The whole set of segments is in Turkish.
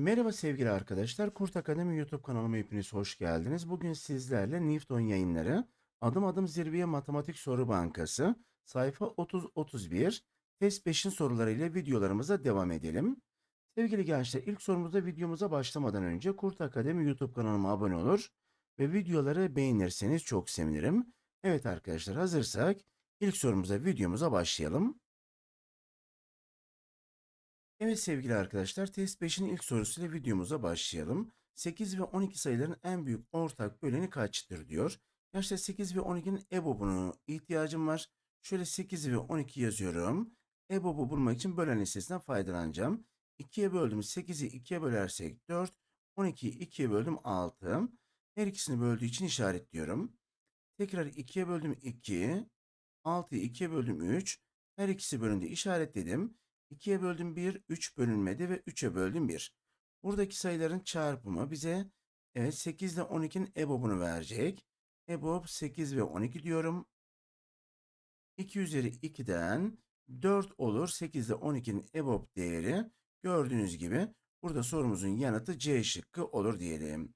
Merhaba sevgili arkadaşlar. Kurt Akademi YouTube kanalıma hepiniz hoş geldiniz. Bugün sizlerle Newton yayınları Adım Adım Zirveye Matematik Soru Bankası sayfa 30-31 test 5'in sorularıyla videolarımıza devam edelim. Sevgili gençler ilk sorumuzda videomuza başlamadan önce Kurt Akademi YouTube kanalıma abone olur ve videoları beğenirseniz çok sevinirim. Evet arkadaşlar hazırsak ilk sorumuza videomuza başlayalım. Evet sevgili arkadaşlar test 5'in ilk sorusuyla videomuza başlayalım. 8 ve 12 sayıların en büyük ortak böleni kaçtır diyor. Yaşta 8 ve 12'nin EBOB'una ihtiyacım var. Şöyle 8 ve 12 yazıyorum. EBOB'u bulmak için bölen listesinden faydalanacağım. 2'ye böldüm 8'i 2'ye bölersek 4, 12'yi 2'ye böldüm 6. Her ikisini böldüğü için işaretliyorum. Tekrar 2'ye böldüm 2, 6'yı 2'ye böldüm 3. Her ikisi bölündü işaretledim. 2'ye böldüm 1, 3 bölünmedi ve 3'e böldüm 1. Buradaki sayıların çarpımı bize evet 8 ile 12'nin EBOB'unu verecek. EBOB 8 ve 12 diyorum. 2 üzeri 2'den 4 olur. 8 ile 12'nin EBOB değeri gördüğünüz gibi burada sorumuzun yanıtı C şıkkı olur diyelim.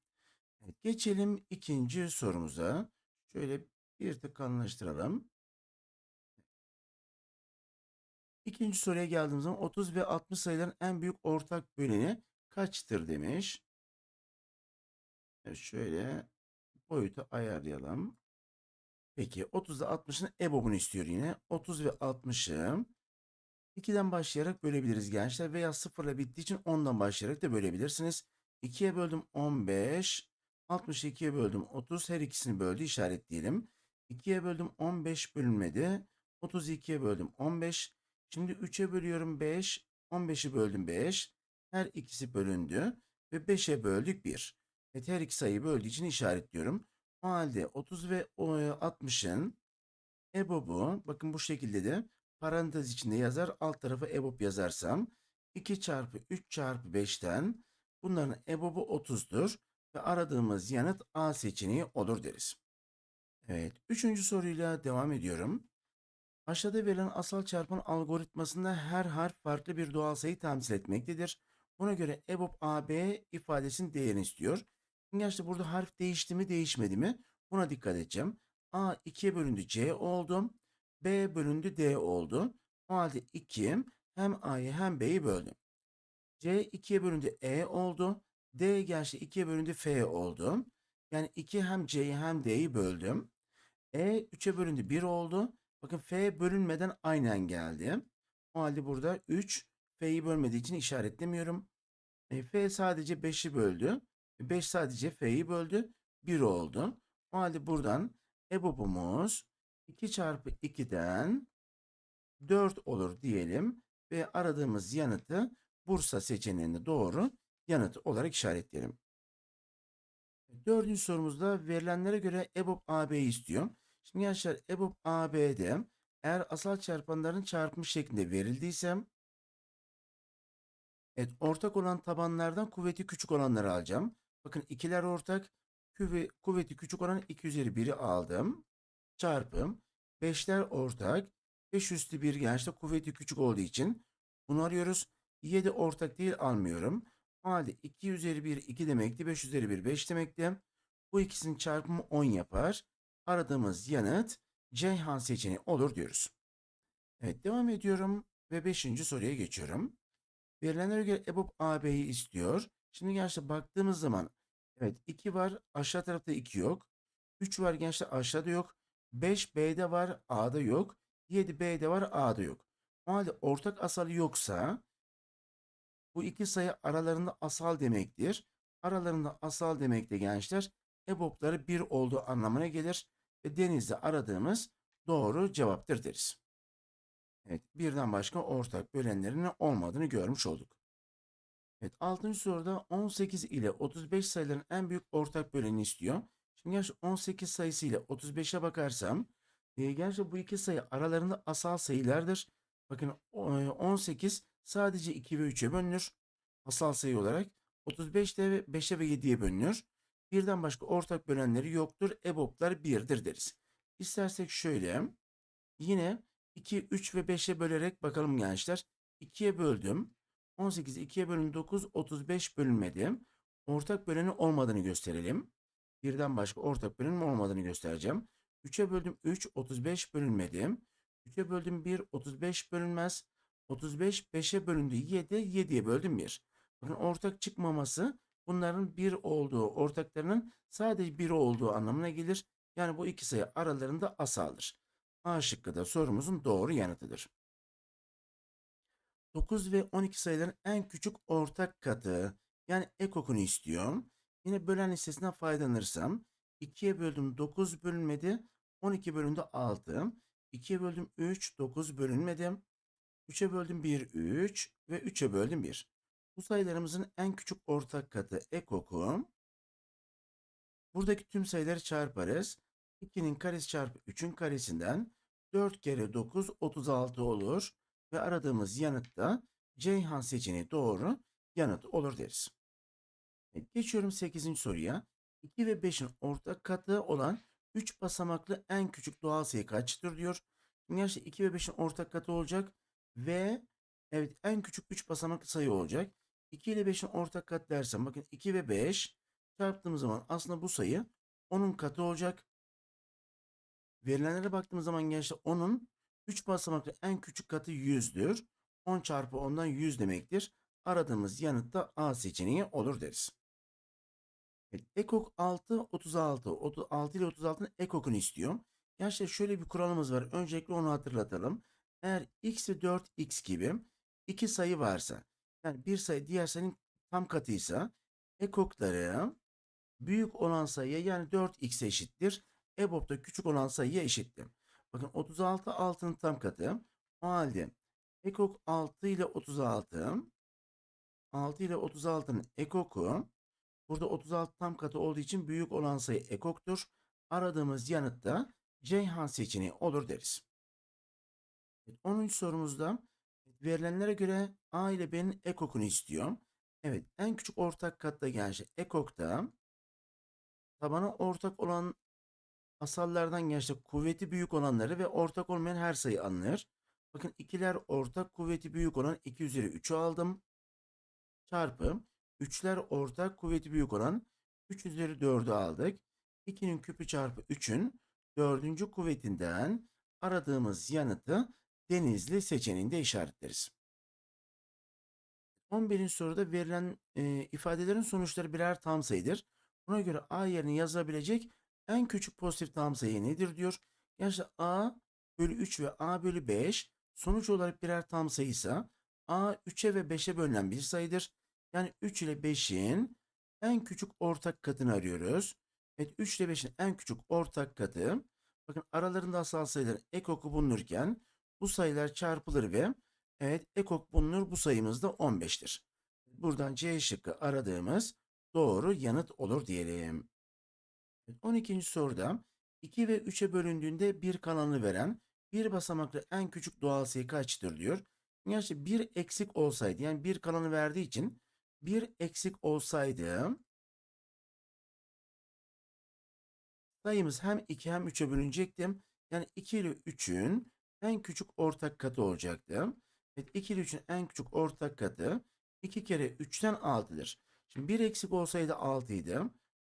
Evet, geçelim ikinci sorumuza. Şöyle bir tık kalınlaştıralım. İkinci soruya geldiğimiz zaman 30 ve 60 sayıların en büyük ortak böleni kaçtır demiş. Evet, şöyle boyutu ayarlayalım. Peki 30 ile 60'ın EBOB'unu istiyor yine. 30 ve 60'ı 2'den başlayarak bölebiliriz gençler veya 0 ile bittiği için 10'dan başlayarak da bölebilirsiniz. 2'ye böldüm 15, 62'ye böldüm 30 her ikisini böldü işaretleyelim. 2'ye böldüm 15 bölünmedi. 32'ye böldüm 15. Şimdi 3'e bölüyorum 5. 15'i böldüm 5. Her ikisi bölündü. Ve 5'e böldük 1. Evet her iki sayıyı böldüğü için işaretliyorum. O halde 30 ve 60'ın EBOB'u bakın bu şekilde de parantez içinde yazar. Alt tarafa EBOB yazarsam 2 çarpı 3 çarpı 5'ten bunların EBOB'u 30'dur. Ve aradığımız yanıt A seçeneği olur deriz. Evet. Üçüncü soruyla devam ediyorum. Aşağıda verilen asal çarpım algoritmasında her harf farklı bir doğal sayı temsil etmektedir. Buna göre EBOB AB ifadesinin değerini istiyor. Gerçi burada harf değişti mi değişmedi mi? Buna dikkat edeceğim. A 2'ye bölündü C oldu. B bölündü D oldu. O halde 2 hem A'yı hem B'yi böldü. C 2'ye bölündü E oldu. D gerçi 2'ye bölündü F oldu. Yani 2 hem C'yi hem D'yi böldüm. E 3'e bölündü 1 oldu. Bakın F bölünmeden aynen geldi. O halde burada 3 F'yi bölmediği için işaretlemiyorum. E, F sadece 5'i böldü. 5 sadece F'yi böldü. 1 oldu. O halde buradan EBOB'umuz 2 çarpı 2'den 4 olur diyelim. Ve aradığımız yanıtı Bursa seçeneğinde doğru yanıt olarak işaretleyelim. Dördüncü sorumuzda verilenlere göre EBOB AB'yi istiyor. Şimdi gençler EBOB AB'de eğer asal çarpanların çarpımı şeklinde verildiyse evet ortak olan tabanlardan kuvveti küçük olanları alacağım. Bakın ikiler ortak kuvveti küçük olan 2 üzeri 1'i aldım. Çarpım 5'ler ortak 5 üstü 1 gençler kuvveti küçük olduğu için bunu arıyoruz. 7 ortak değil almıyorum. O halde 2 üzeri 1 2 demekti. 5 üzeri 1 5 demekti. Bu ikisinin çarpımı 10 yapar. Aradığımız yanıt Ceyhan seçeneği olur diyoruz. Evet devam ediyorum ve 5. soruya geçiyorum. Verilenlere göre EBOB AB'yi istiyor. Şimdi gençler baktığımız zaman evet 2 var aşağı tarafta 2 yok. 3 var gençler aşağıda yok. 5 B'de var A'da yok. 7 B'de var A'da yok. O halde ortak asal yoksa bu iki sayı aralarında asal demektir. Aralarında asal demek de gençler EBOB'ları 1 olduğu anlamına gelir ve denizde aradığımız doğru cevaptır deriz. Evet, birden başka ortak bölenlerin olmadığını görmüş olduk. Evet, 6. soruda 18 ile 35 sayıların en büyük ortak böleni istiyor. Şimdi gerçi 18 sayısı ile 35'e bakarsam, e, gerçi bu iki sayı aralarında asal sayılardır. Bakın 18 sadece 2 ve 3'e bölünür. Asal sayı olarak 35 de 5'e ve 7'ye bölünür. Birden başka ortak bölenleri yoktur. EBOB'lar 1'dir deriz. İstersek şöyle. Yine 2, 3 ve 5'e bölerek bakalım gençler. 2'ye böldüm. 18 2'ye bölün 9 35 bölünmedi. Ortak böleni olmadığını gösterelim. Birden başka ortak bölünüm olmadığını göstereceğim. 3'e böldüm 3 35 bölünmedi. 3'e böldüm 1 35 bölünmez. 35 5'e bölündü 7 7'ye böldüm 1. Bakın ortak çıkmaması bunların 1 olduğu ortaklarının sadece 1 olduğu anlamına gelir. Yani bu iki sayı aralarında asaldır. A şıkkı da sorumuzun doğru yanıtıdır. 9 ve 12 sayıların en küçük ortak katı yani ekokunu istiyorum. Yine bölen listesinden faydalanırsam 2'ye böldüm 9 bölünmedi. 12 bölündü 6. 2'ye böldüm 3 9 bölünmedi. 3'e böldüm 1 3 ve 3'e böldüm 1. Bu sayılarımızın en küçük ortak katı ekoku. Buradaki tüm sayıları çarparız. 2'nin karesi çarpı 3'ün karesinden 4 kere 9 36 olur. Ve aradığımız yanıt da Ceyhan seçeneği doğru yanıt olur deriz. Evet, geçiyorum 8. soruya. 2 ve 5'in ortak katı olan 3 basamaklı en küçük doğal sayı kaçtır diyor. Gerçi 2 ve 5'in ortak katı olacak ve evet en küçük 3 basamaklı sayı olacak. 2 ile 5'in ortak katı dersem bakın 2 ve 5 çarptığımız zaman aslında bu sayı 10'un katı olacak. Verilenlere baktığımız zaman gençler 10'un 3 basamaklı en küçük katı 100'dür. 10 çarpı 10'dan 100 demektir. Aradığımız yanıt da A seçeneği olur deriz. Evet, ekok 6, 36. 36 ile 36'nın ekokunu istiyorum. Gençler şöyle bir kuralımız var. Öncelikle onu hatırlatalım. Eğer x ve 4x gibi iki sayı varsa, yani bir sayı diğer sayının tam katıysa, ekokları büyük olan sayıya yani 4x eşittir. EBOB da küçük olan sayıya eşittir. Bakın 36 6'nın tam katı. O halde ekok 6 ile 36 6 ile 36'nın ekoku burada 36 tam katı olduğu için büyük olan sayı ekoktur. Aradığımız yanıt da Ceyhan seçeneği olur deriz. Evet, 10. sorumuzda verilenlere göre A ile B'nin ekokunu istiyorum. Evet en küçük ortak katta gençler ekokta tabana ortak olan asallardan gençler kuvveti büyük olanları ve ortak olmayan her sayı alınır. Bakın ikiler ortak kuvveti büyük olan 2 üzeri 3'ü aldım. Çarpı 3'ler ortak kuvveti büyük olan 3 üzeri 4'ü aldık. 2'nin küpü çarpı 3'ün dördüncü kuvvetinden aradığımız yanıtı denizli seçeneğinde işaretleriz. 11. soruda verilen e, ifadelerin sonuçları birer tam sayıdır. Buna göre A yerine yazılabilecek en küçük pozitif tam sayı nedir diyor. Yani A bölü 3 ve A bölü 5 sonuç olarak birer tam sayıysa A 3'e ve 5'e bölünen bir sayıdır. Yani 3 ile 5'in en küçük ortak katını arıyoruz. Evet 3 ile 5'in en küçük ortak katı. Bakın aralarında asal sayıların ekoku bulunurken bu sayılar çarpılır ve evet ekok bulunur bu sayımız da 15'tir. Buradan C şıkkı aradığımız doğru yanıt olur diyelim. 12. soruda 2 ve 3'e bölündüğünde bir kalanı veren bir basamaklı en küçük doğal sayı kaçtır diyor. Gerçi bir eksik olsaydı yani bir kalanı verdiği için bir eksik olsaydı sayımız hem 2 hem 3'e bölünecekti. Yani 2 ile 3'ün en küçük ortak katı olacaktı. Evet 2 ile 3'ün en küçük ortak katı 2 kere 3'ten 6'dır. Şimdi bir eksik olsaydı 6 idi.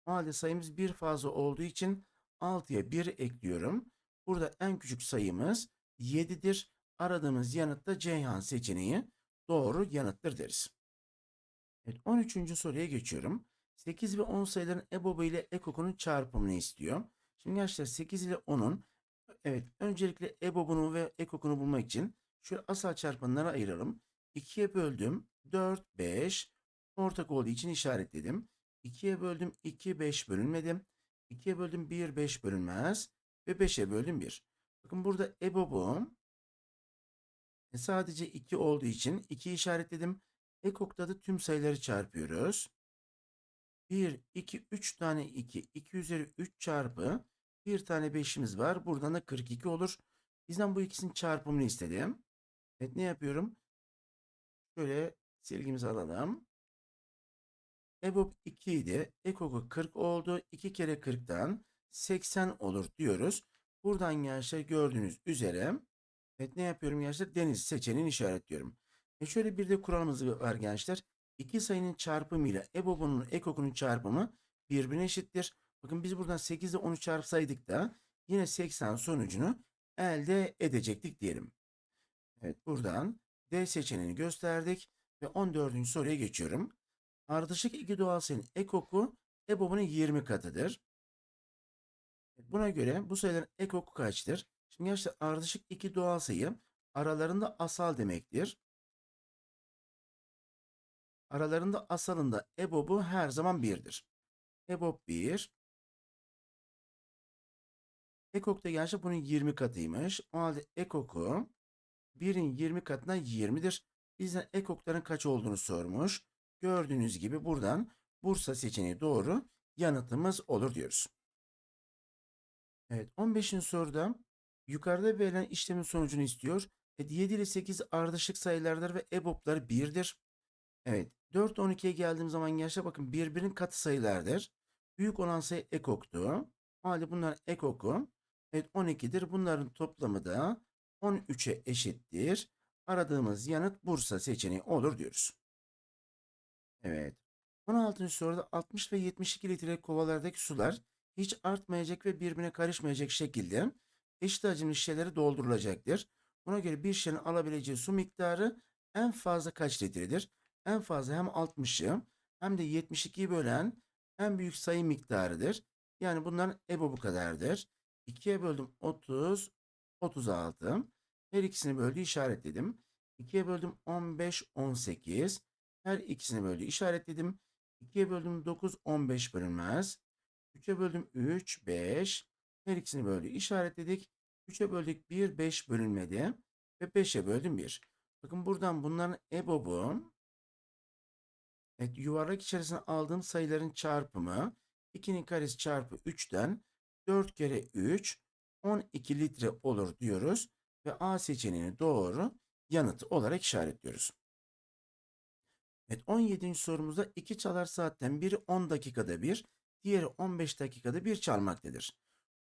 Halde sayımız bir fazla olduğu için 6'ya 1 ekliyorum. Burada en küçük sayımız 7'dir. Aradığımız yanıt da Ceyhan seçeneği doğru yanıttır deriz. Evet 13. soruya geçiyorum. 8 ve 10 sayıların EBOB'u ile EKOK'unun çarpımını istiyor. Şimdi gençler 8 ile 10'un evet öncelikle EBOB'unu ve EKOK'unu bulmak için şöyle asal çarpanlara ayıralım. 2'ye böldüm 4 5 ortak olduğu için işaretledim. 2'ye böldüm 2 5 bölünmedi. 2'ye böldüm 1 5 bölünmez ve 5'e böldüm 1. Bakın burada EBOB'um sadece 2 olduğu için 2 işaretledim. Ekok'ta da tüm sayıları çarpıyoruz. 1, 2, 3 tane 2. 2 üzeri 3 çarpı bir tane 5'imiz var. Buradan da 42 olur. Bizden bu ikisinin çarpımını istedim. Evet ne yapıyorum? Şöyle silgimizi alalım. EBOB 2 idi. Ekok'u 40 oldu. 2 kere 40'tan 80 olur diyoruz. Buradan gençler gördüğünüz üzere evet ne yapıyorum gençler? Deniz seçeneğini işaretliyorum. E şöyle bir de kuralımız var gençler. İki sayının çarpımı ile EBOB'un EKOK'unun çarpımı birbirine eşittir. Bakın biz buradan 8 ile 10'u çarpsaydık da yine 80 sonucunu elde edecektik diyelim. Evet buradan D seçeneğini gösterdik ve 14. soruya geçiyorum. Ardışık iki doğal sayının ekoku EBOB'un 20 katıdır. Buna göre bu sayıların ekoku kaçtır? Şimdi gençler ardışık iki doğal sayı aralarında asal demektir. Aralarında asalında EBOB'u her zaman 1'dir. EBOB 1. Ekok da gerçi bunun 20 katıymış. O halde ekoku 1'in 20 katına 20'dir. Bizden ekokların kaç olduğunu sormuş. Gördüğünüz gibi buradan Bursa seçeneği doğru yanıtımız olur diyoruz. Evet 15. soruda yukarıda verilen işlemin sonucunu istiyor. Evet, 7 ile 8 ardışık sayılardır ve EBOB'ları 1'dir. Evet 4 12'ye geldiğim zaman gençler bakın birbirinin katı sayılardır. Büyük olan sayı ekoktu. O halde bunlar ekoku. Evet 12'dir. Bunların toplamı da 13'e eşittir. Aradığımız yanıt Bursa seçeneği olur diyoruz. Evet. 16. soruda 60 ve 72 litrelik kovalardaki sular hiç artmayacak ve birbirine karışmayacak şekilde eşit hacimli şişelere doldurulacaktır. Buna göre bir şişenin alabileceği su miktarı en fazla kaç litredir? En fazla hem 60'ı hem de 72'yi bölen en büyük sayı miktarıdır. Yani bunların EBO bu kadardır. 2'ye böldüm 30, 36. Her ikisini böldü işaretledim. 2'ye böldüm 15, 18. Her ikisini böldü işaretledim. 2'ye böldüm 9, 15 bölünmez. 3'e böldüm 3, 5. Her ikisini böldü işaretledik. 3'e böldük 1, 5 bölünmedi. Ve 5'e böldüm 1. Bakın buradan bunların EBOB'u Evet, yuvarlak içerisine aldığım sayıların çarpımı 2'nin karesi çarpı 3'ten 4 kere 3 12 litre olur diyoruz ve A seçeneğini doğru yanıt olarak işaretliyoruz. Evet 17. sorumuzda iki çalar saatten biri 10 dakikada bir, diğeri 15 dakikada bir çalmaktadır.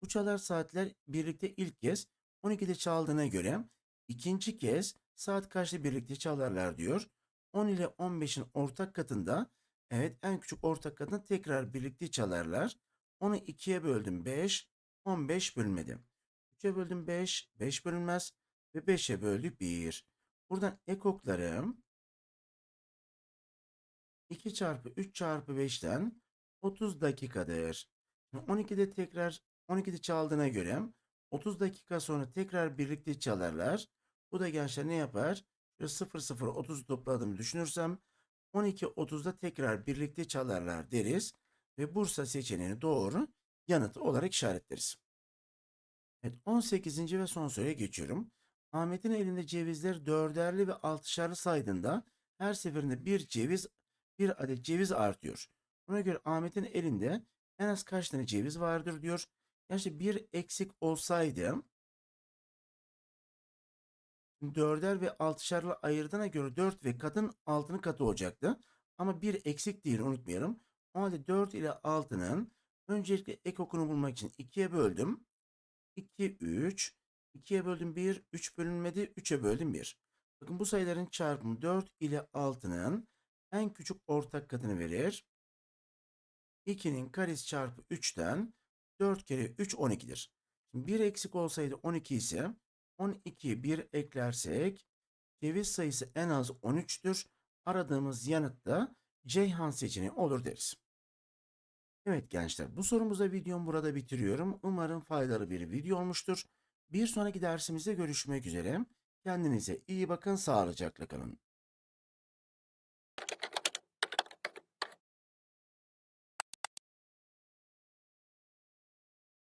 Bu çalar saatler birlikte ilk kez 12'de çaldığına göre ikinci kez saat kaçta birlikte çalarlar diyor. 10 ile 15'in ortak katında evet en küçük ortak katını tekrar birlikte çalarlar. Onu 2'ye böldüm 5, 15 bölünmedi. 3'e böldüm 5, 5 bölünmez ve 5'e böldük 1. Buradan ekoklarım 2 çarpı 3 çarpı 5'ten 30 dakikadır. 12'de tekrar 12'de çaldığına göre 30 dakika sonra tekrar birlikte çalarlar. Bu da gençler ne yapar? Şöyle 0 0 30 topladığımı düşünürsem 12 30'da tekrar birlikte çalarlar deriz ve Bursa seçeneğini doğru yanıt olarak işaretleriz. Evet 18. ve son soruya geçiyorum. Ahmet'in elinde cevizler dörderli ve altışarlı saydığında her seferinde bir ceviz bir adet ceviz artıyor. Buna göre Ahmet'in elinde en az kaç tane ceviz vardır diyor. Yani bir eksik olsaydı dörder ve altışarlı ayırdığına göre 4 ve katın altının katı olacaktı. Ama bir eksik değil unutmayalım. O halde 4 ile 6'nın öncelikle ek okunu bulmak için 2'ye böldüm. 2, 3. 2'ye böldüm 1, 3 bölünmedi, 3'e böldüm 1. Bakın bu sayıların çarpımı 4 ile 6'nın en küçük ortak katını verir. 2'nin karesi çarpı 3'ten 4 kere 3 12'dir. Şimdi 1 eksik olsaydı 12 ise 12'ye 1 eklersek ceviz sayısı en az 13'tür. Aradığımız yanıt da Ceyhan seçeneği olur deriz. Evet gençler bu sorumuzda videomu burada bitiriyorum. Umarım faydalı bir video olmuştur. Bir sonraki dersimizde görüşmek üzere. Kendinize iyi bakın, sağlıcakla kalın.